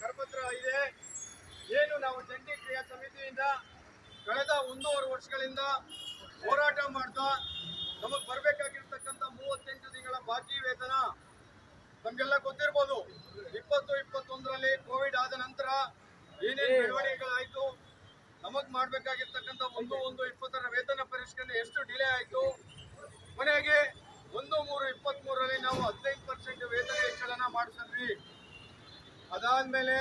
ಕರಪತ್ರ ಇದೆ. ಏನು ನಾವು ಜಂಟಿ ಕ್ರಿಯಾ ಸಮಿತಿಯಿಂದ ಕಳೆದ ಒಂದೂವರೆ ವರ್ಷಗಳಿಂದ ಹೋರಾಟ ಮಾಡ್ತಾ ನಮಗೆ ಬರಬೇಕಾಗಿರ್ತಕ್ಕಂಥ ಮೂವತ್ತೆಂಟು ತಿಂಗಳ ಬಾಕಿ ವೇತನ ನಮಗೆಲ್ಲ ಗೊತ್ತಿರ್ಬೋದು. ಇಪ್ಪತ್ತು ಇಪ್ಪತ್ತೊಂದರಲ್ಲಿ ಕೋವಿಡ್ ಆದ ನಂತರ ಏನೇನು ಬೆಳವಣಿಗೆಗಳಾಯ್ತು ನಮಗ್ ಮಾಡ್ಬೇಕಾಗಿರ್ತಕ್ಕಂತ ಒಂದು ಒಂದು ಇಪ್ಪತ್ತರ ವೇತನ ಪರಿಷ್ಕರಣೆ ಎಷ್ಟು ಡಿಲೇ ಆಯ್ತು. ಕೊನೆಗೆ ಒಂದು ಮೂರು ಇಪ್ಪತ್ತ್ ಮೂರರಲ್ಲಿ ನಾವು ಹದಿನೈದು ಪರ್ಸೆಂಟ್ ವೇತನ ಹೆಚ್ಚಳನ ಮಾಡಿಸಿದ್ವಿ ಅದಾದ್ಮೇಲೆ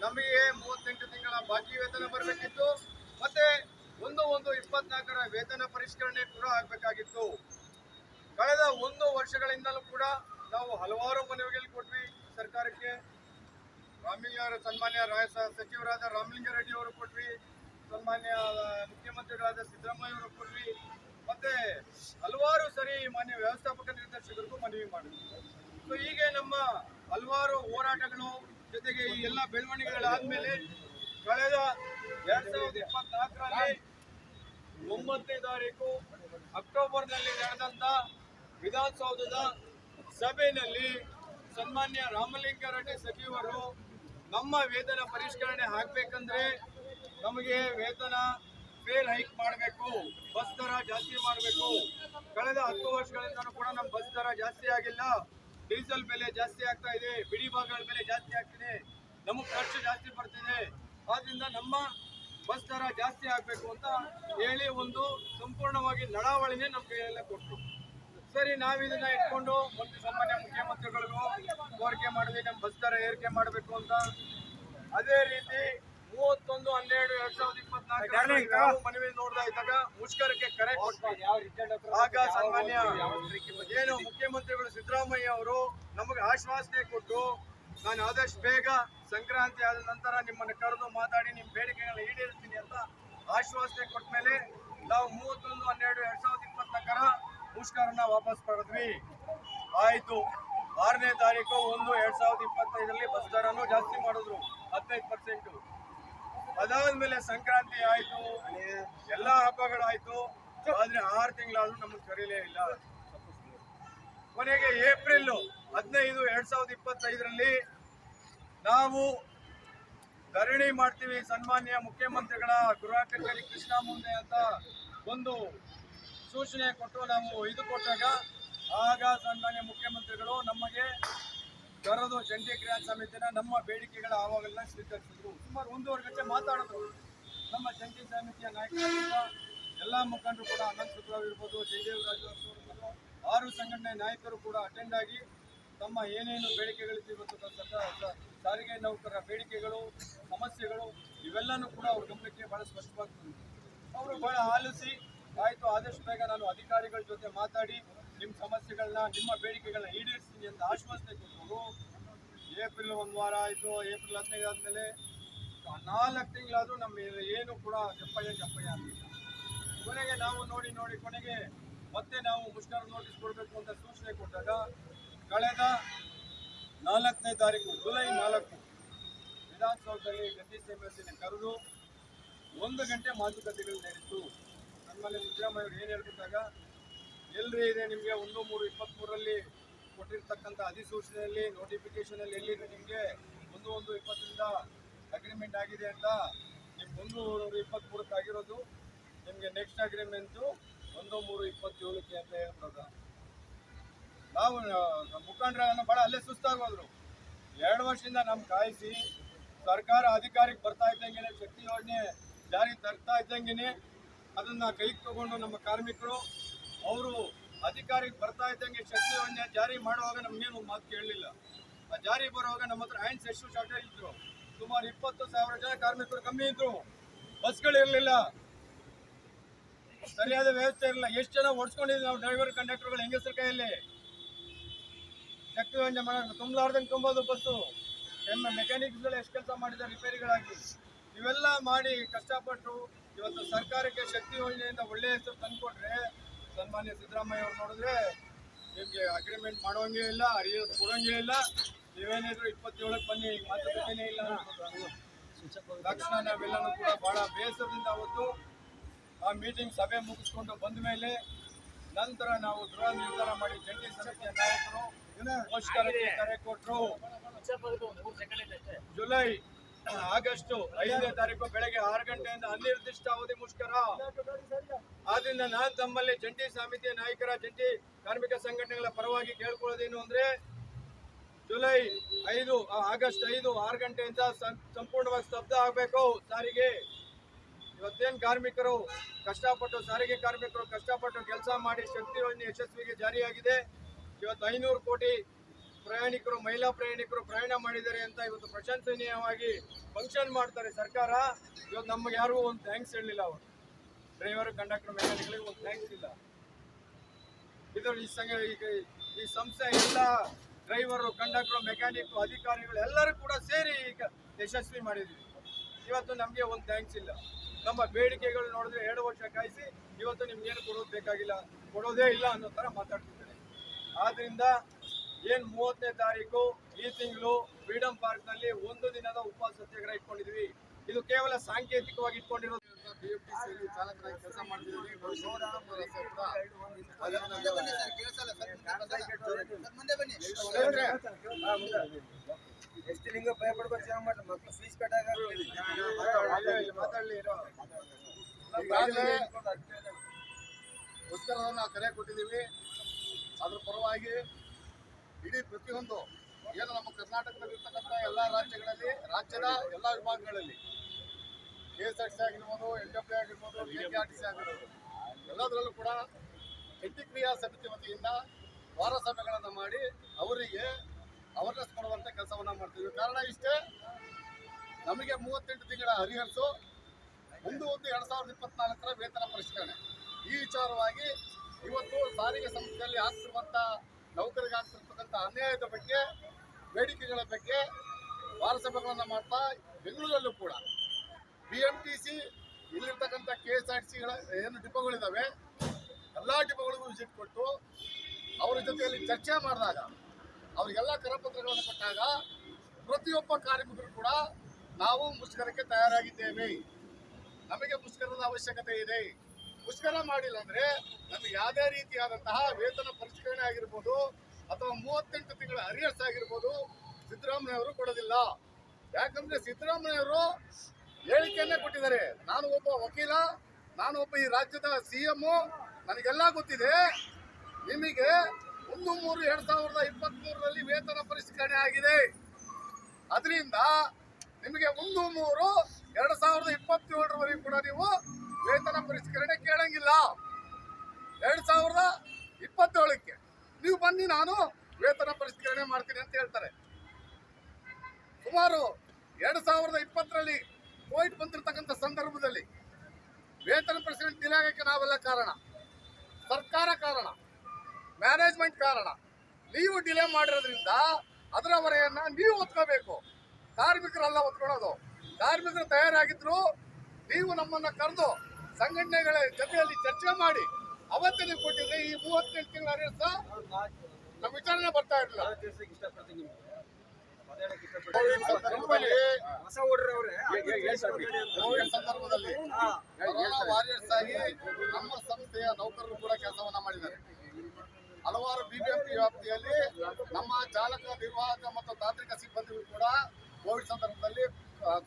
ನಮಗೆ ಮೂವತ್ತೆಂಟು ತಿಂಗಳ ಬಾಕಿ ವೇತನ ಬರಬೇಕಿತ್ತು. ಮತ್ತೆ ಒಂದು ಒಂದು ಇಪ್ಪತ್ನಾಲ್ಕರ ವೇತನ ಪರಿಷ್ಕರಣೆ ಕೂಡ ಆಗಬೇಕಾಗಿತ್ತು. ಕಳೆದ ಒಂದು ವರ್ಷಗಳಿಂದಲೂ ಕೂಡ ನಾವು ಹಲವಾರು ಮನವಿಗಳು ಕೊಟ್ವಿ ಸರ್ಕಾರಕ್ಕೆ. ರಾಮಲಿಂಗ ಸನ್ಮಾನ್ಯ ರಾಯ ಸಚಿವರಾದ ರಾಮಲಿಂಗಾರೆಡ್ಡಿ ಅವರು ಕೊಟ್ವಿ. ಸನ್ಮಾನ್ಯ ಮುಖ್ಯಮಂತ್ರಿಗಳಾದ ಸಿದ್ದರಾಮಯ್ಯ ಅವರು ಕೊಟ್ವಿ. ಮತ್ತೆ ಹಲವಾರು ಸರಿ ಮಾನ್ಯ ವ್ಯವಸ್ಥಾಪಕ ನಿರ್ದೇಶಕರಿಗೂ ಮನವಿ ಮಾಡಿದ್ವಿ. ಸೊ ಹೀಗೆ ನಮ್ಮ ಹಲವಾರು ಹೋರಾಟಗಳು ಜೊತೆಗೆ ಈ ಎಲ್ಲ ಬೆಳವಣಿಗೆಗಳಾದ್ಮೇಲೆ ಕಳೆದ ಎರಡ್ ಸಾವಿರದ ಇಪ್ಪತ್ನಾಲ್ಕರಲ್ಲಿ ಒಂಬತ್ತನೇ ತಾರೀಕು ಅಕ್ಟೋಬರ್ನಲ್ಲಿ ನಡೆದಂತ ವಿಧಾನಸೌಧದ ಸಭೆಯಲ್ಲಿ ಸನ್ಮಾನ್ಯ ರಾಮಲಿಂಗಾರೆಡ್ಡಿ ಸಚಿವರು ನಮ್ಮ ವೇತನ ಪರಿಷ್ಕರಣೆ ಆಗ್ಬೇಕಂದ್ರೆ ನಮಗೆ ವೇತನ ಫೇಲ್ ಹೈಕ್ ಮಾಡಬೇಕು, ಬಸ್ ದರ ಜಾಸ್ತಿ ಮಾಡಬೇಕು. ಕಳೆದ ಹತ್ತು ವರ್ಷಗಳಿಂದ ಕೂಡ ನಮ್ಮ ಬಸ್ ದರ ಜಾಸ್ತಿ ಆಗಿಲ್ಲ. ಡೀಸೆಲ್ ಬೆಲೆ ಜಾಸ್ತಿ ಆಗ್ತಾ ಇದೆ, ಬಿಡಿ ಭಾಗಗಳ ಬೆಲೆ ಜಾಸ್ತಿ ಆಗ್ತಿದೆ, ನಮಗೆ ಖರ್ಚು ಜಾಸ್ತಿ ಬರ್ತಿದೆ. ಆದ್ರಿಂದ ನಮ್ಮ ಬಸ್ ದರ ಜಾಸ್ತಿ ಆಗಬೇಕು ಅಂತ ಹೇಳಿ ಒಂದು ಸಂಪೂರ್ಣವಾಗಿ ನಡಾವಳಿನೇ ನಮ್ಮ ಕೈಯಲ್ಲೇ ಕೊಟ್ಟರು ಸರಿ ನಾವು ಇದನ್ನ ಇಟ್ಕೊಂಡು ಮತ್ತು ಸಾಮಾನ್ಯ ಮುಖ್ಯಮಂತ್ರಿಗಳಿಗೂ ಕೋರಿಕೆ ಮಾಡಿದ್ವಿ ನಮ್ಮ ಬಸ್ ದರ ಏರಿಕೆ ಮಾಡಬೇಕು ಅಂತ. ಅದೇ ರೀತಿ ಮೂವತ್ತೊಂದು ಹನ್ನೆರಡು ಎರಡ್ ಸಾವಿರದ ಇಪ್ಪತ್ನಾಲ್ಕು ಮನವಿ ನೋಡ್ತಾ ಇದ್ದಾಗ ಮುಷ್ಕರಕ್ಕೆ ಕರೆ ಆಗ ಸಾಮಾನ್ಯ ಏನು ಮುಖ್ಯಮಂತ್ರಿಗಳು ಸಿದ್ದರಾಮಯ್ಯ ಅವರು ನಮಗೆ ಆಶ್ವಾಸನೆ ಕೊಟ್ಟು ನಾನು ಆದಷ್ಟು ಬೇಗ ಸಂಕ್ರಾಂತಿ ಆದ ನಂತರ ನಿಮ್ಮನ್ನು ಕರೆದು ಮಾತಾಡಿ ನಿಮ್ಮ ಬೇಡಿಕೆಗಳ ಈಡೇರಿಸ್ತೀನಿ ಅಂತ ಆಶ್ವಾಸನೆ ಕೊಟ್ಟ ಮೇಲೆ ನಾವು ಮೂವತ್ತೊಂದು ಹನ್ನೆರಡು ಎರಡ್ ಸಾವಿರದ ಇಪ್ಪತ್ನಾಲ್ಕರ ಮುಷ್ಕರನ್ನ ವಾಪಸ್ ಪಡೆದ್ವಿ. ಆಯ್ತು. ಆರನೇ ತಾರೀಕು ಒಂದು ಎರಡ್ ಸಾವಿರದ ಇಪ್ಪತ್ತೈದರಲ್ಲಿ ಬಸ್ ದರನ್ನು ಜಾಸ್ತಿ ಮಾಡಿದ್ರು. ಹದಿನೈದು ಪರ್ಸೆಂಟ್ ಅದಾದ್ಮೇಲೆ ಸಂಕ್ರಾಂತಿ ಆಯ್ತು ಎಲ್ಲಾ ಹಬ್ಬಗಳಾಯ್ತು. ಆದ್ರೆ ಆರು ತಿಂಗಳಾದ್ರೂ ನಮಗೆ ಕರೀಲೇ ಇಲ್ಲ. ಕೊನೆಗೆ ಏಪ್ರಿಲ್ ಹದಿನೈದು ಎರಡ್ ಸಾವಿರದ ಇಪ್ಪತ್ತೈದರಲ್ಲಿ ನಾವು ಧರಣಿ ಮಾಡ್ತೀವಿ ಸನ್ಮಾನ್ಯ ಮುಖ್ಯಮಂತ್ರಿಗಳ ಗೃಹ ಕಚೇರಿ ಕೃಷ್ಣ ಮುಂದೆ ಅಂತ ಒಂದು ಸೂಚನೆ ಕೊಟ್ಟು ನಾವು ಇದು ಕೊಟ್ಟಾಗ ಆಗ ಸನ್ಮಾನ್ಯ ಮುಖ್ಯಮಂತ್ರಿಗಳು ನಮಗೆ ಕರೆದು ಜಂಟಿ ಕ್ರಿಯಾ ಸಮಿತಿನ ನಮ್ಮ ಬೇಡಿಕೆಗಳ ಆವಾಗೆಲ್ಲ ಸ್ವೀಕರಿಸಿದ್ರು. ಸುಮಾರು ಒಂದೂವರೆ ಗಂಟೆ ಮಾತಾಡಿದ್ರು. ನಮ್ಮ ಜಂಟಿ ಸಮಿತಿಯ ನಾಯಕರಾದ ಎಲ್ಲ ಮುಖಂಡರು ಕೂಡ, ಅನಂತ ಸುಬ್ರಾವ್ ಇರ್ಬೋದು ಜಯದೇವರಾಜು ಅವರು ಆರು ಸಂಘಟನೆ ನಾಯಕರು ಕೂಡ ಅಟೆಂಡ್ ಆಗಿ ತಮ್ಮ ಏನೇನು ಬೇಡಿಕೆಗಳಿತ್ತು ಇವತ್ತು ಸಾರಿಗೆ ನೌಕರರ ಬೇಡಿಕೆಗಳು, ಸಮಸ್ಯೆಗಳು, ಇವೆಲ್ಲನೂ ಕೂಡ ಅವ್ರ ಗಮನಕ್ಕೆ ಬಹಳ ಸ್ಪಷ್ಟವಾಗಿ ಅವರು ಬಹಳ ಆಲಿಸಿ ಆಯ್ತು, ಆದಷ್ಟು ಬೇಗ ನಾನು ಅಧಿಕಾರಿಗಳ ಜೊತೆ ಮಾತಾಡಿ ನಿಮ್ಮ ಸಮಸ್ಯೆಗಳನ್ನ, ನಿಮ್ಮ ಬೇಡಿಕೆಗಳನ್ನ ಈಡೇರಿಸ್ತೀನಿ ಅಂತ ಆಶ್ವಾಸನೆ ಕೊಟ್ಟರು ಏಪ್ರಿಲ್ ಒಂದು ವಾರ ಆಯಿತು, ಏಪ್ರಿಲ್ ಹದಿನೈದು ಆದಮೇಲೆ ನಾಲ್ಕು ತಿಂಗಳಾದರೂ ನಮ್ಮ ಏನು ಕೂಡ ಜಪ್ಪಯ್ಯ ಜಪ್ಪಯ್ಯ ಆಗಲಿಲ್ಲ. ಕೊನೆಗೆ ನಾವು ನೋಡಿ ನೋಡಿ, ಕೊನೆಗೆ ಮತ್ತೆ ನಾವು ಮುಷ್ಕರ ನೋಟಿಸ್ ಕೊಡಬೇಕು ಅಂತ ಸೂಚನೆ ಕೊಟ್ಟಾಗ ಕಳೆದ ನಾಲ್ಕನೇ ತಾರೀಕು, ಜುಲೈ ನಾಲ್ಕು ವಿಧಾನಸೌಧದಲ್ಲಿ ಗದ್ದಿ ಸಮಿತಿನ ಕರೆದು ಒಂದು ಗಂಟೆ ಮಾತುಕತೆಗಳು ನಡೀತು ನಮ್ಮಲ್ಲಿ ಸಿದ್ದರಾಮಯ್ಯ ಏನು ಹೇಳ್ಬಿಟ್ಟಾಗ ಎಲ್ಲರಿ ಇದೆ ನಿಮಗೆ ಒಂದು ಮೂರು ಇಪ್ಪತ್ತ್ಮೂರರಲ್ಲಿ ಕೊಟ್ಟಿರ್ತಕ್ಕಂಥ ಅಧಿಸೂಚನೆಯಲ್ಲಿ ನೋಟಿಫಿಕೇಷನಲ್ಲಿ ಎಲ್ಲಿದೆ ನಿಮಗೆ? ಒಂದು ಒಂದು ಇಪ್ಪತ್ತರಿಂದ ಅಗ್ರಿಮೆಂಟ್ ಆಗಿದೆ ಅಂತ ನಿಮ್ಗೆ ಒಂದು ಮೂರು ಇಪ್ಪತ್ತ್ಮೂರಕ್ಕೆ ಆಗಿರೋದು, ನಿಮಗೆ ನೆಕ್ಸ್ಟ್ ಅಗ್ರಿಮೆಂಟು ಒಂದು ಮೂರು ಇಪ್ಪತ್ತೇಳಕ್ಕೆ ಅಂತ ಹೇಳ್ಬಿಡೋದು ನಾವು ಮುಖಂಡರನ್ನು ಭಾಳ ಅಲ್ಲೇ ಸುಸ್ತಾಗೋದ್ರು. ಎರಡು ವರ್ಷದಿಂದ ನಮ್ಮ ಕಾಯಿಸಿ, ಸರ್ಕಾರ ಅಧಿಕಾರಕ್ಕೆ ಬರ್ತಾ ಇದ್ದಂಗೆ ಶಕ್ತಿ ಯೋಜನೆ ಜಾರಿ ತರ್ತಾ ಇದ್ದಂಗೆ ಅದನ್ನ ಕೈಗೆ ತಗೊಂಡು ನಮ್ಮ ಕಾರ್ಮಿಕರು, ಅವರು ಅಧಿಕಾರಿಗೆ ಬರ್ತಾ ಇದ್ದಂಗೆ ಶಕ್ತಿ ಯೋಜನೆ ಜಾರಿ ಮಾಡುವಾಗ ನಮ್ಗೇನು ಮಾತು ಕೇಳಲಿಲ್ಲ. ಆ ಜಾರಿ ಬರುವಾಗ ನಮ್ಮ ಹತ್ರ ಹ್ಯಾಂಡ್ಸ್ ಎಷ್ಟು ಶಾರ್ಟೇಜ್ ಇದ್ರು ಸುಮಾರು ಇಪ್ಪತ್ತು ಸಾವಿರ ಜನ ಕಾರ್ಮಿಕರು ಕಮ್ಮಿ ಇದ್ರು. ಬಸ್ಗಳಿರಲಿಲ್ಲ ಸರಿಯಾದ ವ್ಯವಸ್ಥೆ ಇರಲಿಲ್ಲ. ಎಷ್ಟು ಜನ ಓಡಿಸ್ಕೊಂಡಿದ್ವಿ ನಾವು ಡ್ರೈವರ್ ಕಂಡಕ್ಟರ್ಗಳು ಹೆಂಗಸರ ಕೈಯಲ್ಲಿ? ಶಕ್ತಿ ಯೋಜನೆ ಮಾಡ, ತುಂಬಲಾರ್ದಂಗೆ ತುಂಬೋದು ಬಸ್ಸು. ಮೆಕ್ಯಾನಿಕ್ಸ್ಗಳು ಎಷ್ಟು ಕೆಲಸ ಮಾಡಿದ್ದಾರೆ ರಿಪೇರಿಗಳಾಗಿ ಇವೆಲ್ಲ ಮಾಡಿ ಕಷ್ಟಪಟ್ಟು ಇವತ್ತು ಸರ್ಕಾರಕ್ಕೆ ಶಕ್ತಿ ಯೋಜನೆಯಿಂದ ಒಳ್ಳೆಯ ಹೆಸರು ತಂದುಕೊಟ್ರೆ ಸನ್ಮಾನ್ಯ ಸಿದ್ದರಾಮಯ್ಯ ಅವ್ರು ನೋಡಿದ್ರೆ ನಿಮಗೆ ಅಗ್ರಿಮೆಂಟ್ ಮಾಡೋಂಗೇ ಇಲ್ಲ ಅರಿಯೋದು ಕೊಡೋಂಗೇ ಇಲ್ಲ. ನೀವೇನಿದ್ರು ಇಪ್ಪತ್ತೇಳಕ್ಕೆ ಬನ್ನಿ ಈಗ ಮಾತುಕತೆನೇ ಇಲ್ಲ. ತಕ್ಷಣ ನಾವೆಲ್ಲನೂ ಕೂಡ ಬಹಳ ಬೇಸರದಿಂದ ಅವತ್ತು ಆ ಮೀಟಿಂಗ್ ಸಭೆ ಮುಗಿಸ್ಕೊಂಡು ಬಂದ ಮೇಲೆ ನಂತರ ನಾವು ದೃಢ ನಿರ್ಧಾರ ಮಾಡಿ ಜಂಟಿ ಸಮಿತಿಯ ನಾಯಕರು ಮುಷ್ಕರಕ್ಕೆ ಕರೆ ಕೊಟ್ಟರು ಜುಲೈ ಆಗಸ್ಟ್ ಐದನೇ ತಾರೀಕು ಬೆಳಗ್ಗೆ ಆರು ಗಂಟೆಯಿಂದ ಅನಿರ್ದಿಷ್ಟ ಅವಧಿ ಮುಷ್ಕರ. ಆದ್ರಿಂದ ನಾನು ತಮ್ಮಲ್ಲಿ ಜಂಟಿ ಸಮಿತಿಯ ನಾಯಕರ, ಜಂಟಿ ಕಾರ್ಮಿಕ ಸಂಘಟನೆಗಳ ಪರವಾಗಿ ಕೇಳ್ಕೊಳ್ಳೋದೇನು ಅಂದ್ರೆ, ಜುಲೈ ಐದು ಆಗಸ್ಟ್ ಐದು ಆರು ಗಂಟೆಯಿಂದ ಸಂಪೂರ್ಣವಾಗಿ ಸ್ತಬ್ಧ ಆಗಬೇಕು ಸಾರಿಗೆ. ಇವತ್ತೇನ್ ಕಾರ್ಮಿಕರು ಕಷ್ಟಪಟ್ಟು, ಸಾರಿಗೆ ಕಾರ್ಮಿಕರು ಕಷ್ಟಪಟ್ಟು ಕೆಲಸ ಮಾಡಿ ಶಕ್ತಿಯನ್ನು ಯಶಸ್ವಿಗೆ ಜಾರಿಯಾಗಿದೆ. ಇವತ್ತು ಐನೂರು ಕೋಟಿ ಪ್ರಯಾಣಿಕರು, ಮಹಿಳಾ ಪ್ರಯಾಣಿಕರು ಪ್ರಯಾಣ ಮಾಡಿದ್ದಾರೆ ಅಂತ ಇವತ್ತು ಪ್ರಶಂಸನೀಯವಾಗಿ ಫಂಕ್ಷನ್ ಮಾಡ್ತಾರೆ ಸರ್ಕಾರ. ಇವತ್ತು ನಮಗೆ ಯಾರಿಗೂ ಒಂದು ಥ್ಯಾಂಕ್ಸ್ ಹೇಳಲಿಲ್ಲ ಅವರು. ಡ್ರೈವರ್ ಕಂಡಕ್ಟರ್ ಮೆಕ್ಯಾನಿಕ್ಗಳಿಗೆ ಒಂದು ಥ್ಯಾಂಕ್ಸ್ ಇಲ್ಲ. ಇದು ಈ ಸಂಘ ಈಗ ಈ ಸಂಸ್ಥೆ ಎಲ್ಲ ಡ್ರೈವರು ಕಂಡಕ್ಟರ್ ಮೆಕ್ಯಾನಿಕ್ ಅಧಿಕಾರಿಗಳು ಎಲ್ಲರೂ ಕೂಡ ಸೇರಿ ಈಗ ಯಶಸ್ವಿ ಮಾಡಿದ್ವಿ. ಇವತ್ತು ನಮಗೆ ಒಂದು ಥ್ಯಾಂಕ್ಸ್ ಇಲ್ಲ. ನಮ್ಮ ಬೇಡಿಕೆಗಳು ನೋಡಿದ್ರೆ ಎರಡು ವರ್ಷ ಕಾಯಿಸಿ ಇವತ್ತು ನಿಮ್ಗೇನು ಕೊಡೋದು ಬೇಕಾಗಿಲ್ಲ. ಕೊಡೋದೇ ಇಲ್ಲ ಅನ್ನೋ ಥರ ಮಾತಾಡ್ತಿದ್ದಾರೆ. ಆದ್ರಿಂದ ಏನು ಮೂವತ್ತನೇ ತಾರೀಕು ಈ ತಿಂಗಳು ಪಾರ್ಕ್ ಪಾರ್ಕ್ನಲ್ಲಿ ಒಂದು ದಿನದ ಉಪವಾಸ ಸತ್ಯಾಗ್ರಹ ಇಟ್ಕೊಂಡಿದ್ವಿ. ಇದು ಕೇವಲ ಸಾಂಕೇತಿಕವಾಗಿ ಇಟ್ಕೊಂಡಿರೋದು. ಚಾಲಕರಾಗಿ ಕೆಲಸ ಮಾಡ್ತಿದ್ದೀವಿ ಎಷ್ಟು ಲಿಂಗ ಭಯ ಪಡ್ಬೇಕು ಚೆನ್ನಾಗಿ ಮಾಡಿ ಮಕ್ಳು ಫೀಸ್ ಕಟ್ಟಾಗ ಮುಷ್ಕರವನ್ನು ಕರೆ ಕೊಟ್ಟಿದ್ದೀವಿ. ಅದ್ರ ಪರವಾಗಿ ಇಡೀ ಪ್ರತಿಯೊಂದು, ಏನು ನಮ್ಮ ಕರ್ನಾಟಕದಲ್ಲಿರ್ತಕ್ಕಂಥ ಎಲ್ಲ ರಾಜ್ಯಗಳಲ್ಲಿ, ರಾಜ್ಯದ ಎಲ್ಲ ವಿಭಾಗಗಳಲ್ಲಿ K S R T C ಆಗಿರ್ಬೋದು ಎಲ್ ಡಬ್ಲ್ಯೂ ಆಗಿರ್ಬೋದು K K R T C ಆಗಿರ್ಬೋದು, ಎಲ್ಲದರಲ್ಲೂ ಕೂಡ ಪ್ರತಿಕ್ರಿಯಾ ಕ್ರಿಯಾ ಸಮಿತಿ ವತಿಯಿಂದ ವಾರ ಸಭೆಗಳನ್ನು ಮಾಡಿ ಅವರಿಗೆ ಅವೇರ್ನೆಸ್ ಕೊಡುವಂಥ ಕೆಲಸವನ್ನು ಮಾಡ್ತೀವಿ ಕಾರಣ ಇಷ್ಟೇ, ನಮಗೆ ಮೂವತ್ತೆಂಟು ತಿಂಗಳ ಹರಿಹರಿಸು ಒಂದು ಒಂದು ಎರಡು ಸಾವಿರದ ಇಪ್ಪತ್ನಾಲ್ಕರ ವೇತನ ಪರಿಷ್ಕರಣೆ. ಈ ವಿಚಾರವಾಗಿ ಇವತ್ತು ಸಾರಿಗೆ ಸಂಸ್ಥೆಯಲ್ಲಿ ಆಗ್ತಿರುವಂತ ನೌಕರಿಗೆ ಆಗ್ತಿರ್ತಕ್ಕಂಥ ಅನ್ಯಾಯದ ಬಗ್ಗೆ, ಬೇಡಿಕೆಗಳ ಬಗ್ಗೆ ವಾರಸಭೆಗಳನ್ನು ಮಾಡ್ತಾ ಬೆಂಗಳೂರಲ್ಲೂ ಕೂಡ ಬಿ ಎಂ ಟಿ ಸಿ ಇಲ್ಲಿರ್ತಕ್ಕಂಥ ಕೆ ಎಸ್ ಆರ್ ಸಿಗಳ ಏನು ಡಿಪೋಗಳಿದ್ದಾವೆ ಎಲ್ಲ ಡಿಪೋಗಳಿಗೂ ವಿಸಿಟ್ ಕೊಟ್ಟು ಅವರ ಜೊತೆಯಲ್ಲಿ ಚರ್ಚೆ ಮಾಡಿದಾಗ, ಅವರಿಗೆಲ್ಲ ಕರಪತ್ರಗಳನ್ನು ಕೊಟ್ಟಾಗ ಪ್ರತಿಯೊಬ್ಬ ಕಾರ್ಮಿಕರು ಕೂಡ ನಾವು ಮುಷ್ಕರಕ್ಕೆ ತಯಾರಾಗಿದ್ದೇವೆ. ನಮಗೆ ಮುಷ್ಕರದ ಅವಶ್ಯಕತೆ ಇದೆ. ಮುಷ್ಕರ ಮಾಡಿಲ್ಲ ಅಂದ್ರೆ ನಮ್ಗೆ ಯಾವುದೇ ರೀತಿಯಾದಂತಹ ವೇತನ ಪರಿಷ್ಕರಣೆ ಆಗಿರ್ಬೋದು ಅಥವಾ ಮೂವತ್ತೆಂಟು ತಿಂಗಳ ಅರಿಯರ್ಸ್ ಆಗಿರ್ಬೋದು ಸಿದ್ದರಾಮಯ್ಯವರು ಕೊಡೋದಿಲ್ಲ. ಯಾಕಂದ್ರೆ ಸಿದ್ದರಾಮಯ್ಯವರು ಹೇಳಿಕೆಯನ್ನೇ ಕೊಟ್ಟಿದ್ದಾರೆ. ನಾನು ಒಬ್ಬ ವಕೀಲ, ನಾನು ಒಬ್ಬ ಈ ರಾಜ್ಯದ ಸಿ ಎಂ ನನಗೆಲ್ಲ ಗೊತ್ತಿದೆ. ನಿಮಗೆ ಒಂದು ಮೂರು ಎರಡ್ ಸಾವಿರದ ಇಪ್ಪತ್ತ್ ಮೂರರಲ್ಲಿ ವೇತನ ಪರಿಷ್ಕರಣೆ ಆಗಿದೆ. ಅದರಿಂದ ನಿಮಗೆ ಒಂದು ಮೂರು ಎರಡ್ ಸಾವಿರದ ಇಪ್ಪತ್ತೇಳರವರೆಗೂ ಕೂಡ ನೀವು ವೇತನ ಪರಿಷ್ಕರಣೆ ಕೇಳಂಗಿಲ್ಲ. ಎರಡ್ ಸಾವಿರದ ಇಪ್ಪತ್ತೇಳಕ್ಕೆ. ನೀವು ಬನ್ನಿ, ನಾನು ವೇತನ ಪರಿಷ್ಕರಣೆ ಮಾಡ್ತೀನಿ ಅಂತ ಹೇಳ್ತಾರೆ. ಸುಮಾರು ಎರಡ್ ಸಾವಿರದ ಇಪ್ಪತ್ತರಲ್ಲಿ ಕೋವಿಡ್ ಬಂದಿರತಕ್ಕಂಥ ಸಂದರ್ಭದಲ್ಲಿ ವೇತನ ಪರಿಷ್ಕರಣೆ ತಿಳಿಯಾಗಕ್ಕೆ ನಾವೆಲ್ಲ ಕಾರಣ. ಸರ್ಕಾರ ಕಾರಣ. ಮ್ಯಾನೇಜ್ಮೆಂಟ್ ಕಾರಣ. ನೀವು ಡಿಲೇ ಮಾಡಿರೋದ್ರಿಂದ ಅದರ ಹೊರೆಯನ್ನ ನೀವು ಒತ್ಕೋಬೇಕು ಕಾರ್ಮಿಕರೆಲ್ಲ ಒತ್ಕೊಳ್ಳೋದು ಕಾರ್ಮಿಕರು ತಯಾರಾಗಿದ್ರು, ನೀವು ನಮ್ಮನ್ನ ಕರೆದು ಸಂಘಟನೆಗಳ ಜೊತೆಯಲ್ಲಿ ಚರ್ಚೆ ಮಾಡಿ ಅವತ್ತೇ ಕೊಟ್ಟಿದ್ರೆ ಈ ಮೂವತ್ತೆಂಟು ತಿಂಗಳ ಆಡಳಿತ ನಮ್ಮ ವಿಚಾರಣೆ ಬರ್ತಾ ಇರಲಿಲ್ಲ. ಕೋವಿಡ್ ಸಂದರ್ಭದಲ್ಲಿ ವಾರಿಯರ್ಸ್ ಆಗಿ ನಮ್ಮ ಸಂಸ್ಥೆಯ ನೌಕರರು ಕೂಡ ಕೆಲಸವನ್ನ ಮಾಡಿದ್ದಾರೆ. ಹಲವಾರು ಬಿಬಿಎಂಪಿ ವ್ಯಾಪ್ತಿಯಲ್ಲಿ ನಮ್ಮ ಚಾಲಕ ನಿರ್ವಾಹಕ ಮತ್ತು ತಾಂತ್ರಿಕ ಸಿಬ್ಬಂದಿಗಳು ಕೂಡ ಕೋವಿಡ್ ಸಂದರ್ಭದಲ್ಲಿ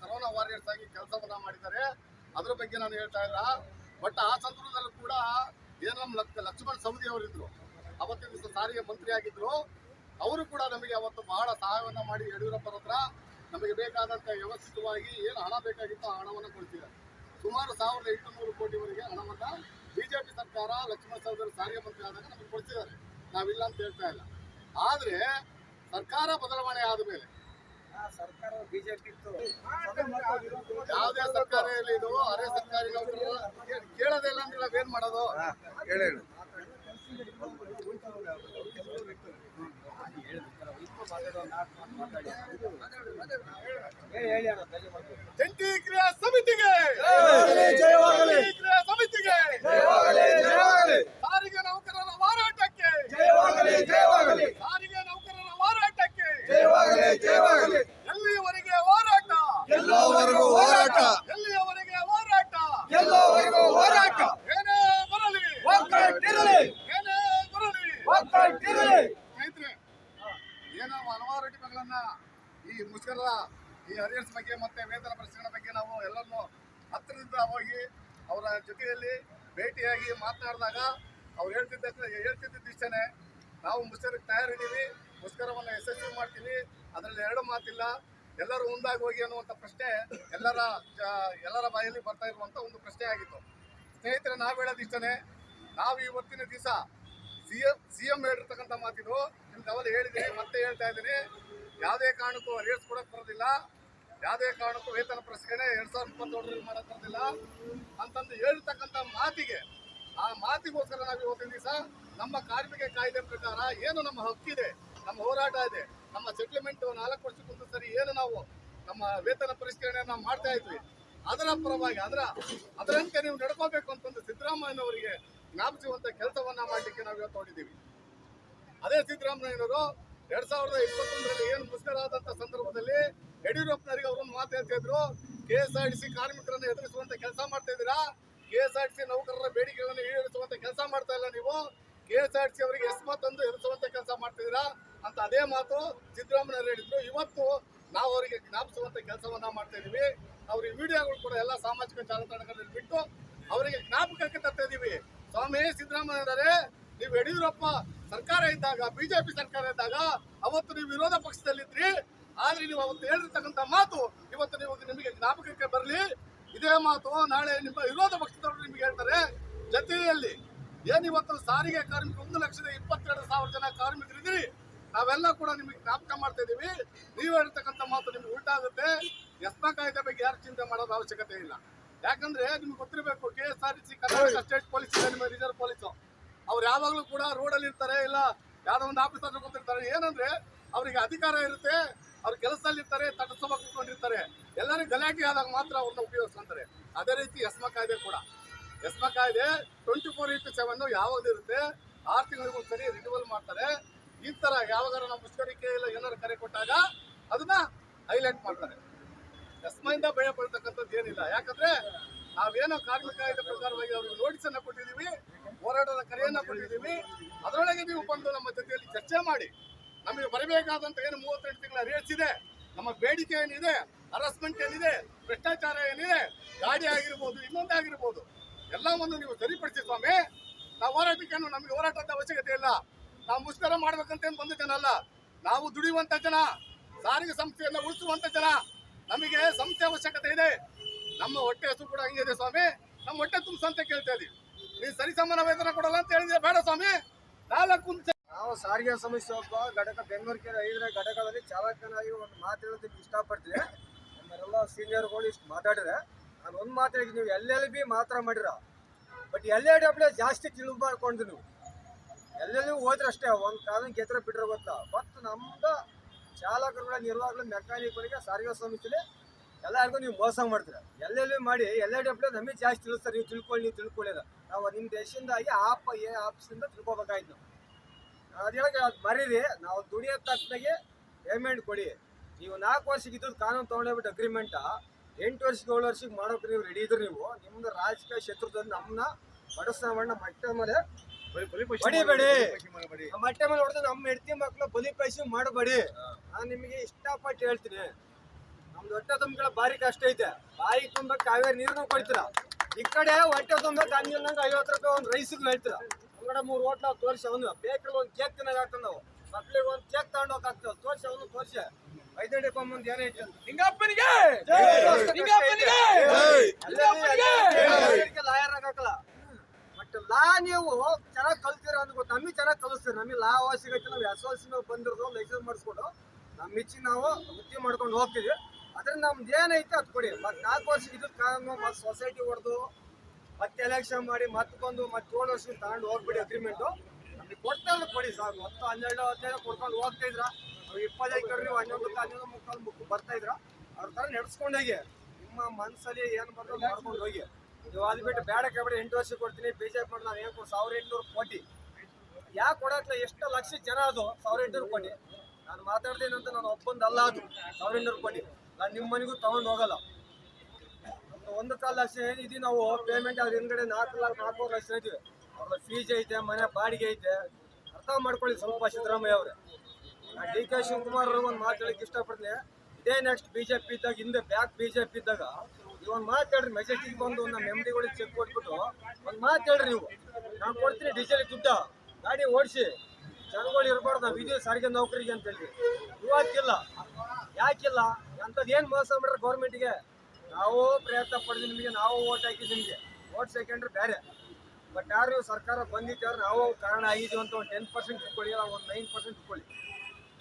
ಕರೋನಾ ವಾರಿಯರ್ಸ್ ಆಗಿ ಕೆಲಸವನ್ನ ಮಾಡಿದ್ದಾರೆ. ಅದ್ರ ಬಗ್ಗೆ ನಾನು ಹೇಳ್ತಾ ಇಲ್ಲ ಬಟ್ ಆ ಸಂದರ್ಭದಲ್ಲೂ ಕೂಡ ಏನು ನಮ್ಮ ಲಕ್ಷ್ಮಣ ಸವದಿ ಅವರಿದ್ರು. ಅವತ್ತಿನ ದಿವಸ ಸಾರಿಗೆ ಮಂತ್ರಿ ಆಗಿದ್ರು. ಅವರು ಕೂಡ ನಮಗೆ ಅವತ್ತು ಬಹಳ ಸಹಾಯವನ್ನ ಮಾಡಿ ಯಡಿಯೂರಪ್ಪರ ಹತ್ರ ನಮಗೆ ಬೇಕಾದಂತ ವ್ಯವಸ್ಥಿತವಾಗಿ ಏನು ಹಣ ಬೇಕಾಗಿತ್ತು ಆ ಹಣವನ್ನು ಕೊಡ್ತಿದ್ದಾರೆ. ಸುಮಾರು ಸಾವಿರದ ಎಂಟುನೂರು ಕೋಟಿವರೆಗೆ ಹಣವನ್ನ ಬಿಜೆಪಿ ಸರ್ಕಾರ ಲಕ್ಷ್ಮಣ ಸವದಿ ಸಾರಿಗೆ ಮಂತ್ರಿ ಆದಾಗ ನಮಗೆ ಕೊಡ್ತಿದ್ದಾರೆ. ನಾವಿಲ್ಲ ಅಂತ ಹೇಳ್ತಾ ಇಲ್ಲ. ಆದ್ರೆ ಸರ್ಕಾರ ಬದಲಾವಣೆ ಆದ ಮೇಲೆ ಯಾವುದೇ ಸರ್ಕಾರ ಇರಲಿ ಇದು. ಅರೆ ಸರ್ಕಾರಿ ನೌಕರರು ಕೇಳೋದೇ ಇಲ್ಲ ಅಂದ್ರೆ ನಾವೇನ್ ಮಾಡೋದು? ಹೇಳಿ. ಹೇಳಿ. ಜಂಟಿ ಕ್ರಿಯಾ ಸಮಿತಿಗೆ! ಸಮಿತಿಗೆ. ಸಾರಿಗೆ ನೌಕರರ ಹೋರಾಟಕ್ಕೆ ಜಯವಾಗಲಿ. ಸಾರಿಗೆ ನೌಕರರ ಹೋರಾಟಕ್ಕೆ ಜಯವಾಗಲಿ, ಜಯವಾಗಲಿ. ಎಲ್ಲಿಯವರೆಗೆ ಹೋರಾಟ ಎಲ್ಲೋವರೆಗೂ ಹೋರಾಟ? ಎಲ್ಲಿಯವರೆಗೆ ಹೋರಾಟ? ಎಲ್ಲೋವರೆಗೂ ಹೋರಾಟ? ಏನೇ ಬರಲಿ. ಒಗ್ಗಟ್ಟಿರಲಿ ಏನೇ ಸ್ನೇಹಿತರೆ ಏನೋ ಹಲವಾರು ಡಿಪಗಳನ್ನ ಈ ಮುಷ್ಕರ ಈ ಹರಿಯರ್ಸ್ ಬಗ್ಗೆ ಮತ್ತೆ ವೇತನ ಪರಿಷ್ಕರಣೆ ಬಗ್ಗೆ ನಾವು ಎಲ್ಲರನ್ನು ಹತ್ತಿರದಿಂದ ಹೋಗಿ ಅವರ ಜೊತೆಯಲ್ಲಿ ಭೇಟಿಯಾಗಿ ಮಾತನಾಡಿದಾಗ ಅವ್ರು ಹೇಳ್ತಿದ್ದ ಹೇಳ್ತಿದ್ದ ಇಷ್ಟೇ ನಾವು ಮುಷ್ಕರಕ್ಕೆ ತಯಾರಿದ್ದೀವಿ ಮುಷ್ಕರವನ್ನು ಯಶಸ್ವಿ ಮಾಡ್ತೀವಿ ಅದರಲ್ಲಿ ಎರಡು ಮಾತಿಲ್ಲ. ಎಲ್ಲರೂ ಒಂದಾಗಿ ಹೋಗಿ ಅನ್ನುವಂಥ ಪ್ರಶ್ನೆ ಎಲ್ಲರ ಎಲ್ಲರ ಬಾಯಲ್ಲಿ ಬರ್ತಾ ಇರುವಂಥ ಒಂದು ಪ್ರಶ್ನೆ ಆಗಿತ್ತು. ಸ್ನೇಹಿತರೆ, ನಾವು ಹೇಳೋದು ಇಷ್ಟನೇ. ನಾವು ಇವತ್ತಿನ ದಿವಸ ಸಿ ಎಂ ಸಿ ಎಂ ಹೇಳಿರ್ತಕ್ಕಂಥ ಮಾತಿದು ನಿಮ್ಗೆ ಅವಾಗ ಹೇಳಿದ್ದೀನಿ, ಮತ್ತೆ ಹೇಳ್ತಾ ಇದ್ದೀನಿ. ಯಾವುದೇ ಕಾರಣಕ್ಕೂ ರೇಟ್ಸ್ ಕೊಡಕ್ ಬರೋದಿಲ್ಲ. ಯಾವುದೇ ಕಾರಣಕ್ಕೂ ವೇತನ ಪ್ರಶ್ನೆ ಎರಡು ಸಾವಿರದ ಇಪ್ಪತ್ತೊಂದರಲ್ಲಿ ಮಾಡಕ್ ಬರೋದಿಲ್ಲ. ಅಂತಂದು ಹೇಳಿರ್ತಕ್ಕಂಥ ಮಾತಿಗೆ, ಆ ಮಾತಿಗೋಸ್ಕರ ನಾವು ಇವತ್ತಿನ ದಿವಸ ನಮ್ಮ ಕಾರ್ಮಿಕ ಕಾಯ್ದೆ ಪ್ರಕಾರ ಏನು ನಮ್ಮ ಹಕ್ಕಿದೆ, ನಮ್ಮ ಹೋರಾಟ ಇದೆ ನಮ್ಮ ಸೆಟ್ಲ್ಮೆಂಟ್ ನಾಲ್ಕು ವರ್ಷಕ್ಕೊಂದು ಸರಿ, ಏನು ನಾವು ನಮ್ಮ ವೇತನ ಪರಿಷ್ಕರಣೆಯನ್ನು ನಾವು ಮಾಡ್ತಾ ಇದ್ವಿ. ಅದರ ಪರವಾಗಿ ಅದರ ಅದರಂತೆ ನೀವು ನಡ್ಕೋಬೇಕು ಅಂತಂದು ಸಿದ್ದರಾಮಯ್ಯನವರಿಗೆ ಜ್ಞಾಪಿಸುವಂತ ಕೆಲಸವನ್ನ ಮಾಡಲಿಕ್ಕೆ ನಾವು ಇವತ್ತು ಅದೇ ಸಿದ್ದರಾಮಯ್ಯನವರು ಎರಡ್ ಸಾವಿರದ ಇಪ್ಪತ್ತೊಂದರಲ್ಲಿ ಏನು ಮುಷ್ಕರ ಆದಂತ ಸಂದರ್ಭದಲ್ಲಿ ಯಡಿಯೂರಪ್ಪನವರಿಗೆ ಅವರನ್ನು ಮಾತು ಹೇಳ್ತಾ ಇದ್ರು K S R T C ಕಾರ್ಮಿಕರನ್ನು ಎದುರಿಸುವಂತ ಕೆಲಸ ಮಾಡ್ತಾ ಇದ್ದೀರಾ? K S R T C ನೌಕರರ ಬೇಡಿಕೆಗಳನ್ನು ಈಡೇರಿಸುವಂತ ಕೆಲಸ ಮಾಡ್ತಾ ಇಲ್ಲ ನೀವು? ಕೆ ಎಸ್ ಆರ್ ಸಿ ಅವರಿಗೆ ಎಸ್ಮಾ ತಂದು ಎದುರಿಸುವಂತ ಕೆಲಸ ಮಾಡ್ತಿದ್ದೀರಾ ಅಂತ ಅದೇ ಮಾತು ಸಿದ್ದರಾಮಯ್ಯ ಹೇಳಿದ್ರು. ಇವತ್ತು ನಾವು ಅವರಿಗೆ ಜ್ಞಾಪಿಸುವಂತ ಕೆಲಸವನ್ನ ಮಾಡ್ತಾ ಇದೀವಿ. ಅವ್ರ ವಿಡಿಯೋಗಳು ಕೂಡ ಎಲ್ಲ ಸಾಮಾಜಿಕ ಜಾಲತಾಣಗಳಲ್ಲಿ ಬಿಟ್ಟು ಅವರಿಗೆ ಜ್ಞಾಪಕಕ್ಕೆ ತರ್ತಾ ಇದೀವಿ. ಸ್ವಾಮಿ ಸಿದ್ದರಾಮಯ್ಯರೇ ನೀವು ಯಡಿಯೂರಪ್ಪ ಸರ್ಕಾರ ಇದ್ದಾಗ, ಬಿಜೆಪಿ ಸರ್ಕಾರ ಇದ್ದಾಗ ಅವತ್ತು ನೀವು ವಿರೋಧ ಪಕ್ಷದಲ್ಲಿದ್ರಿ. ಆದ್ರೆ ನೀವು ಅವತ್ತು ಹೇಳಿರ್ತಕ್ಕಂಥ ಮಾತು ಇವತ್ತು ನೀವು ನಿಮಗೆ ಜ್ಞಾಪಕಕ್ಕೆ ಬರಲಿ. ಇದೇ ಮಾತು ನಾಳೆ ನಿಮ್ಮ ವಿರೋಧ ಪಕ್ಷದವರು ನಿಮಗೆ ಹೇಳ್ತಾರೆ. ಜೊತೆಯಲ್ಲಿ ಏನ್ ಇವತ್ತು ಸಾರಿಗೆ ಕಾರ್ಮಿಕರು ಒಂದು ಲಕ್ಷದ ಇಪ್ಪತ್ತೆರಡು ಸಾವಿರ ಜನ ಕಾರ್ಮಿಕರಿದ್ದೀರಿ? ನಾವೆಲ್ಲ ಕೂಡ ನಿಮಗೆ ಜ್ಞಾಪಕ ಮಾಡ್ತಾ ಇದೀವಿ ನೀವು ಹೇಳ್ತಕ್ಕಂಥ ಮಾತು ನಿಮ್ಗೆ ಉಲ್ಟಾಗುತ್ತೆ ಯತ್ನ ಕಾಯ್ದೆ ಬಗ್ಗೆ ಯಾರು ಚಿಂತೆ ಮಾಡೋದು ಅವಶ್ಯಕತೆ ಇಲ್ಲ. ಯಾಕಂದ್ರೆ ನಿಮ್ಗೆ ಗೊತ್ತಿರಬೇಕು K S R T C Karnataka state police ಇದೆ ನಿಮ್ಮ ರಿಸರ್ವ್ ಪೊಲೀಸು ಅವ್ರು ಯಾವಾಗಲೂ ಕೂಡ ರೋಡಲ್ಲಿ ಇರ್ತಾರೆ ಇಲ್ಲ ಯಾವ್ದೋ ಒಂದು ಆಫೀಸ್ ಹತ್ರ ಕೂತಿರ್ತಾರೆ. ಏನಂದ್ರೆ ಅವರಿಗೆ ಅಧಿಕಾರ ಇರುತ್ತೆ ಅವ್ರ ಕೆಲಸದಲ್ಲಿ ಇರ್ತಾರೆ ತಟಸ್ಥವ ಕೂತ್ಕೊಂಡಿರ್ತಾರೆ. ಎಲ್ಲರಿಗೂ ಗಲಾಟೆ ಆದಾಗ ಮಾತ್ರ ಅವ್ರನ್ನ ಉಪಯೋಗಿಸ್ಕೊಂತಾರೆ. ಅದೇ ರೀತಿ ಯಸ್ಮ ಕಾಯ್ದೆ ಕೂಡ. ಎಸ್ಮ ಕಾಯ್ದೆ ಟ್ವೆಂಟಿ ಫೋರ್ ಇಂಟು ಸೆವೆನ್ ಯಾವಾಗ ಇರುತ್ತೆ ಆರು ತಿಂಗಳಿಗೂ ಸರಿ ರಿನ್ಯೂವಲ್ ಮಾಡ್ತಾರೆ. ಈ ತರ ಯಾವಾಗಾರ ನಾವು ಮುಷ್ಕರಿಕೆ ಇಲ್ಲ ಏನಾರು ಕರೆ ಕೊಟ್ಟಾಗ ಅದನ್ನ ಹೈಲೈಟ್ ಮಾಡ್ತಾರೆ. ಎಸ್ಮಯಿಂದ ಭಯ ಪಡ್ತಕ್ಕಂಥದ್ದು ಏನಿಲ್ಲ. ಯಾಕಂದ್ರೆ ನಾವೇನೋ ಕಾರ್ಮಿಕ ಕಾಯ್ದೆ ಪ್ರಕಾರವಾಗಿ ಅವ್ರಿಗೆ ನೋಟಿಸ್ ಅನ್ನ ಕೊಟ್ಟಿದೀವಿ ಹೋರಾಟದ ಕರೆಯನ್ನ ಕೊಟ್ಟಿದ್ದೀವಿ. ಅದರೊಳಗೆ ನೀವು ಬಂದು ನಮ್ಮ ಜೊತೆಯಲ್ಲಿ ಚರ್ಚೆ ಮಾಡಿ. ನಮಗೆ ಬರಬೇಕಾದಂತ ಏನು ಮೂವತ್ತೆಂಟು ತಿಂಗಳ ರೇಟ್ಸ್ ಇದೆ. ನಮ್ಮ ಬೇಡಿಕೆ ಏನಿದೆ ಹರಾಸ್ಮೆಂಟ್ ಏನಿದೆ, ಭ್ರಷ್ಟಾಚಾರ ಏನಿದೆ, ಗಾಡಿ ಆಗಿರ್ಬೋದು ಇನ್ನೊಂದಾಗಿರ್ಬೋದು ಎಲ್ಲವನ್ನು ನೀವು ಸರಿಪಡಿಸಿ ಸ್ವಾಮಿ. ನಾವು ಹೋರಾಟಕ್ಕೇನು ನಮಗೆ ಹೋರಾಟದ ಅವಶ್ಯಕತೆ ಇಲ್ಲ. ನಾವು ಮುಷ್ಕರ ಮಾಡ್ಬೇಕಂತ ಬಂದ ಜನ ಅಲ್ಲ ನಾವು ದುಡಿಯುವಂತ ಜನ, ಸಾರಿಗೆ ಸಂಸ್ಥೆಯನ್ನ ಉಳಿಸುವಂತ ಜನ, ನಮಗೆ ಸಂಸ್ಥೆ ಅವಶ್ಯಕತೆ ಇದೆ. ನಮ್ಮ ಹೊಟ್ಟೆ ಹೆಸರು ಕೂಡ ಹಂಗೆ ಇದೆ ಸ್ವಾಮಿ. ನಮ್ಮ ಹೊಟ್ಟೆ ತುಂಬ ಅಂತ ಕೇಳ್ತಾ ಇದೀವಿ. ನೀವು ಸರಿ ಸಮಾನ ವೇತನ ಕೊಡಲ್ಲ ಅಂತ ಹೇಳಿದ್ರೆ ಬೇಡ ಸ್ವಾಮಿ. ನಾಲ್ಕು ನಾವು ಸಾರಿಗೆ ಸಮಸ್ಯೆ ಒಬ್ಬ ಘಟಕ ಬೆಂಗಳೂರು ಕೆರೆ ಐದರ ಘಟಕದಲ್ಲಿ ಚಾಲಕನಾಗಿ ಒಂದು ಮಾತು ಹೇಳೋದಕ್ಕೆ ಇಷ್ಟಪಡ್ತೀವಿ ನಮ್ಮೆಲ್ಲ ಸೀನಿಯರ್ಗಳು ಇಷ್ಟು ಮಾತಾಡಿದ್ರೆ ನಾನು ಒಂದು ಮಾತು ನೀವು ಎಲ್ ಎಲ್ ಬಿ ಮಾತ್ರ ಮಾಡಿರ. ಬಟ್ ಎಲ್ ಎ ಡಬ್ಲ್ಯೂ ಜಾಸ್ತಿ ಮಾಡ್ಕೊಂಡು ನೀವು. ಎಲ್ಲೆಲ್ಲಿ ಹೋದ್ರಷ್ಟೇ, ಒಂದು ಕಾಲನ ಗೆದ್ರೆ ಬಿಟ್ಟರೆ ಗೊತ್ತಾ? ಬಟ್ ನಮ್ದು ಚಾಲಕರುಗಳ ನಿರ್ವಾಹಕರು ಮೆಕ್ಯಾನಿಕ್ಗಳಿಗೆ ಸಾರಿಗೆ ಸಂಸ್ಥೆಲಿ ಎಲ್ಲರಿಗೂ ನೀವು ಮೋಸ ಮಾಡ್ತೀರ. ಎಲ್ಲೆಲ್ಲಿ ಮಾಡಿ ಎಲ್ಲ ಡಬ್ಲ್ಯೂ ನಮಗೆ ಜಾಸ್ತಿ ತಿಳಿಸ್ತಾರೆ ನೀವು ತಿಳ್ಕೊಳ್ಳಿ, ನೀವು ತಿಳ್ಕೊಳ್ಳಿಲ್ಲ. ನಾವು ನಿಮ್ಮ ದೇಶದಿಂದಾಗಿ ಆಪ್, ಏ ಆಪ್ಸಿಂದ ತಿಳ್ಕೊಬೇಕಾಯ್ತು ನಾವು. ಅದು ಹೇಳಕ್ಕೆ ಅದು ಮರೀರಿ, ನಾವು ದುಡಿಯೋ ತಕ್ಕನಾಗೆ ಪೇಮೆಂಟ್ ಕೊಡಿ. ನೀವು ನಾಲ್ಕು ವರ್ಷಕ್ಕೆ ಇದ್ದದ್ದು ಕಾನೂನು ತೊಗೊಂಡೋಗ್ಬಿಟ್ಟು ಅಗ್ರಿಮೆಂಟ ಎಂಟು ವರ್ಷಕ್ಕೆ ಏಳು ವರ್ಷಕ್ಕೆ ಮಾಡೋಕೆ ನೀವು ರೆಡಿ ಇದ್ರಿ ನೀವು. ನಿಮ್ದು ರಾಜಕೀಯ ಶತ್ರುತ್ವದಿಂದ ನಮ್ಮನ್ನ ಬಡಸ್ನ ಮಣ್ಣ ಮಟ್ಟ ಮೇಲೆ. ಬಡಿಬೇಡಿ ಮಟ್ಟೆ ಮೇಲೆ ಹೊಡೆದು ನಮ್ಮ ಹೆಂಡತಿ ಮಕ್ಕಳು ಬಲಿ ಪೈಸೆ ಮಾಡಬೇಡಿ. ನಾನು ನಿಮಗೆ ಇಷ್ಟಪಟ್ಟು ಹೇಳ್ತೀನಿ. ನಮ್ದು ಹೊಟ್ಟೆ ತುಂಬಿಗಳ ಭಾರಿ ಕಷ್ಟ ಐತೆ. ಬಾಯಿ ತುಂಬ ಕಾವೇರಿ ನೀರನ್ನು ಕೊಡ್ತೀರ? ಈ ಕಡೆ ಹೊಟ್ಟೆ ತುಂಬ ಹಂಗಿಲ್ಲಂಗೆ ಐವತ್ತು ರೂಪಾಯಿ ಒಂದು ರೈಸಿಗೆ ಹೇಳ್ತೀರ? ಕಡೆ ಮೂರು ಹೋಟ್ಲ ತೋರಿಸಿ ಅವನು. ಬೇಕಲ್ಲಿ ಒಂದು ಕೇಕ್ ಆಗ್ತಾನೆ ನಾವು. ಮಕ್ಳಿಗೆ ಒಂದು ಕೇಕ್ ತಗೊಂಡು ಹೋಗ್ತಾವ ತೋರಿಸಿ ಅವನು ತೋರಿಸಿ. ಲಿಂಗಪ್ಪನಿಗೆ ಲಿಂಗಪ್ಪನಿಗೆ! ಲಿಂಗಪ್ಪನಿಗೆ! ಲಾಯರ್ ಆಗಕ್ಕಲ್ಲ? ಬಟ್ ಲಾ ನೀವು ಚೆನ್ನಾಗಿ ಕಲ್ತೀರ ಅಂತ ಗೊತ್ತು ನಮಗೆ ಚೆನ್ನಾಗಿ ಕಲಿಸ್ತೀರಿ. ನಮಗೆ ಲಾ ಸಿಗತ್ತೆ ನಾವು ಎಸ್ ಎಲ್ ಸಿ ನಾವು ಬಂದಿರೋದು ಲೈಸೆನ್ಸ್ ಮಾಡಿಸ್ಕೊಂಡು ನಮ್ಮ ಮಿಚ್ಚಿ ನಾವು ವೃತ್ತಿ ಮಾಡ್ಕೊಂಡು ಹೋಗ್ತೀವಿ. ಅದ್ರಿಂದ ನಮ್ದು ಏನೈತೆ ಅದು ಕೊಡಿ. ಮತ್ತೆ ನಾಲ್ಕು ವರ್ಷ ಇದ್ದು ಕಾನೂನು ಮತ್ತೆ ಸೊಸೈಟಿ ಹೊಡೆದು ಮತ್ತೆ ಎಲೆಕ್ಷನ್ ಮಾಡಿ ಮತ್ತೆ ಬಂದು ಮತ್ತೆ ಏಳು ವರ್ಷ ತಗೊಂಡು ಹೋಗ್ಬಿಡಿ ಅಗ್ರಿಮೆಂಟು ನಮಗೆ ಕೊಡ್ತಾ ಕೊಡಿ ಸರ್ ಮತ್ತೆ ಹನ್ನೆರಡು ಹದಿನೈದು ಕೊಡ್ಕೊಂಡು ಹೋಗ್ತಾ ಇದ್ರ. ಇಪ್ಪತ್ತೈದು ಕಡೆ ಹನ್ನೊಂದು ಹನ್ನೊಂದು ಮುಕ್ಕಾಲು ಮುಕ್ಕು ಬರ್ತಾ ಇದ್ರ. ಅವ್ರ ತರ ನಡ್ಸ್ಕೊಂಡು ಹೋಗಿ. ನಿಮ್ಮ ಮನಸ್ಸಲ್ಲಿ ಏನು ಬರ್ತದೆ ಮಾಡ್ಕೊಂಡು ಹೋಗಿ. ನೀವು ಅದು ಬಿಟ್ಟು ಬೇಡ ಕೇಳಿ ಎಂಟು ವರ್ಷ ಕೊಡ್ತೀನಿ ಬಿ ಜೆ ಪಿ ನಾನು ಏನು ಸಾವಿರ ಎಂಟುನೂರು ಕೋಟಿ. ಯಾಕೆ ಕೊಡಕ್ಲ ಎಷ್ಟು ಲಕ್ಷ ಜನ ಅದು, ಸಾವಿರ ಎಂಟುನೂರು ಕೋಟಿ. ನಾನು ಮಾತಾಡ್ತೀನಿ ಅಂತ ನಾನು ಒಪ್ಪಂದ ಅಲ್ಲ ಅದು, ಸಾವಿರ ಎಂಟುನೂರು ಕೋಟಿ. ನಾನು ನಿಮ್ಮ ಮನೆಗೂ ತಗೊಂಡು ಹೋಗಲ್ಲ. ಒಂದು ಕಾಲು ಲಕ್ಷ ಏನಿದೆ ನಾವು ಪೇಮೆಂಟ್ ಅದ್ರ ಹಿಂದ್ಗಡೆ ನಾಲ್ಕು ನಾಲ್ಕೂವರೆ ಲಕ್ಷ ಐತಿವಿ ಅವ್ರ ಫೀಸ್ ಐತೆ, ಮನೆ ಬಾಡಿಗೆ ಐತೆ. ಅರ್ಥ ಮಾಡ್ಕೊಳ್ಳಿ ಸ್ವಲ್ಪ ಸಿದ್ದರಾಮಯ್ಯ ಅವ್ರೆ. ಡಿ ಕೆ ಶಿವಕುಮಾರ್ ಒಂದು ಮಾತು ಹೇಳಕ್ ಇಷ್ಟಪಡ್ತೀನಿ. ಇದೇ ನೆಕ್ಸ್ಟ್ ಬಿಜೆಪಿ ಇದ್ದಾಗ, ಹಿಂದೆ ಬ್ಯಾಕ್ ಬಿಜೆಪಿ ಇದ್ದಾಗ ಒಂದು ಮಾತು ಹೇಳ್ರಿ ಮೆಜೆಸ್ಟಿಕ್ ಬಂದು ನಮ್ಮ ಮೆಮ್ಡಿಗಳಿಗೆ ಚೆಕ್ ಕೊಟ್ಬಿಟ್ಟು, ಒಂದು ಮಾತು ಹೇಳ್ರಿ ನೀವು. ನಾನು ಕೊಡ್ತೀನಿ ಡೀಸೆಲ್ ದುಡ್ಡ. ಗಾಡಿ ಓಡಿಸಿ. ಜನಗಳು ಇರಬಾರ್ದು ಇದು ಸಾರಿಗೆ ನೌಕರಿಗೆ ಅಂತೇಳಿ ಇವತ್ತಿಲ್ಲ ಯಾಕಿಲ್ಲ? ಅಂಥದ್ದು ಏನು ಮೋಸ ಮಾಡ್ರೆ ಗೌರ್ಮೆಂಟ್ಗೆ ನಾವು ಪ್ರಯತ್ನ ಪಡೆದು ನಿಮಗೆ, ನಾವು ಓಟ್ ಹಾಕಿದ್ದು ನಿಮಗೆ. ಓಟ್ ಸೆಕೆಂಡ್ರೆ ಬೇರೆ. ಬಟ್ ಯಾರು ಸರ್ಕಾರ ಬಂದಿದ್ದಾರೆ ನಾವು ಕಾರಣ ಆಗಿದ್ದೀವಿ ಅಂತ ಒಂದು ಟೆನ್ ಪರ್ಸೆಂಟ್ ಇಟ್ಕೊಳ್ಳಿ ಒಂದು ನೈನ್ ಪರ್ಸೆಂಟ್ ಇಟ್ಕೊಳ್ಳಿ.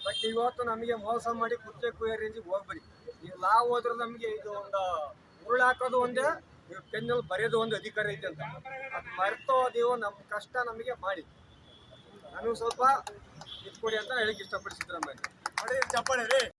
ಬಟ್ ಇವತ್ತು ನಮಗೆ ಮೋಸ ಮಾಡಿ ಕುರ್ಚೆ ಕುಯ್ಯೋ ರೇಂಜಿಗೆ ಹೋಗ್ಬೇಡಿ. ಈ ಲಾ ಹೋದ್ರೆ ನಮಗೆ ಇದು ಒಂದು ಉರುಳು ಹಾಕೋದು ಒಂದೇ, ನೀವು ಪೆನ್ನಲ್ಲಿ ಬರೆಯೋದು ಒಂದು ಅಧಿಕಾರ ಐತೆ ಅಂತ. ಅದು ಮರ್ತೋದೇವೋ ನಮ್ಮ ಕಷ್ಟ ನಮಗೆ ಮಾಡಿ. ನನಗೂ ಸ್ವಲ್ಪ ಇಟ್ಕೊಡಿ ಅಂತ ಹೇಳಕ್ ಇಷ್ಟಪಡಿಸಿದ್ರಮ್ಮ ಚಪ್ಪಳಿ ಚಪ್ಪಾಳೆ ರೀ.